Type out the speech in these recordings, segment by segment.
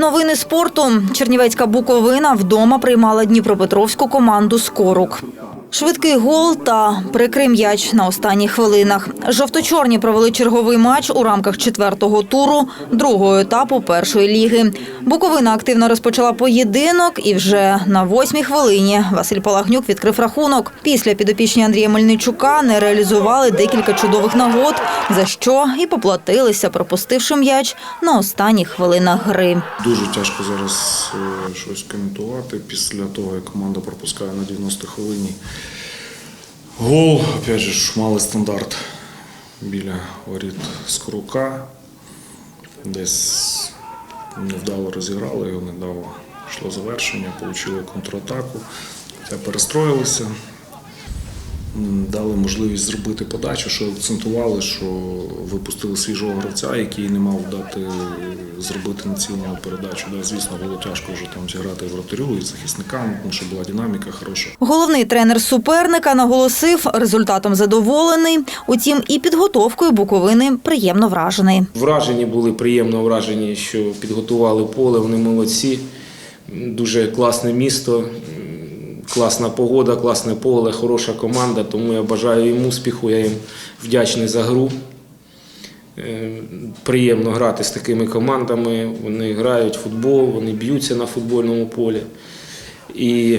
Новини спорту. Чернівецька Буковина вдома приймала Дніпропетровську команду Скорук. Швидкий гол та прикрий м'яч на останніх хвилинах. Жовто-чорні провели черговий матч у рамках четвертого туру другого етапу першої ліги. Буковина активно розпочала поєдинок і вже на восьмій хвилині Василь Палагнюк відкрив рахунок. Після підопічні Андрія Мельничука не реалізували декілька чудових нагод, за що і поплатилися, пропустивши м'яч на останніх хвилинах гри. Дуже тяжко зараз е, щось коментувати після того, як команда пропускає на 90 хвилині. Гол, опять же, ж, малий стандарт біля воріт Скорука. Десь невдало розіграли його, недавно йшло завершення, отримали контратаку. Та перестроїлися, дали можливість зробити подачу, що акцентували, що випустили свіжого гравця, який не мав дати зробити націльну передачу. Да, звісно, було тяжко вже там зіграти вратарю і захисникам, тому що була динаміка хороша. Головний тренер суперника наголосив, результатом задоволений. Утім, і підготовкою Буковини приємно вражений. Вражені були приємно вражені, що підготували поле, вони молодці. Дуже класне місто, класна погода, класне поле, хороша команда. Тому я бажаю їм успіху, я їм вдячний за гру. Е, Приємно грати з такими командами. Вони грають в футбол, вони б'ються на футбольному полі. І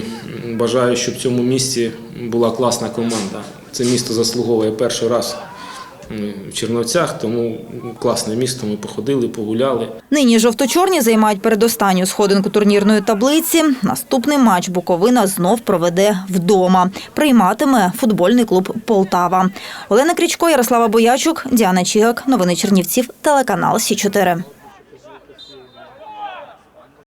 бажаю, щоб в цьому місті була класна команда. Це місто заслуговує перший раз в Черновцях, тому класне місто. Ми походили, погуляли. Нині жовто-чорні займають передостанню сходинку турнірної таблиці. Наступний матч Буковина знов проведе вдома. Прийматиме футбольний клуб Полтава. Олена Крічко, Ярослава Боячук, Діана Чігак. Новини Чернівців. Телеканал Сі 4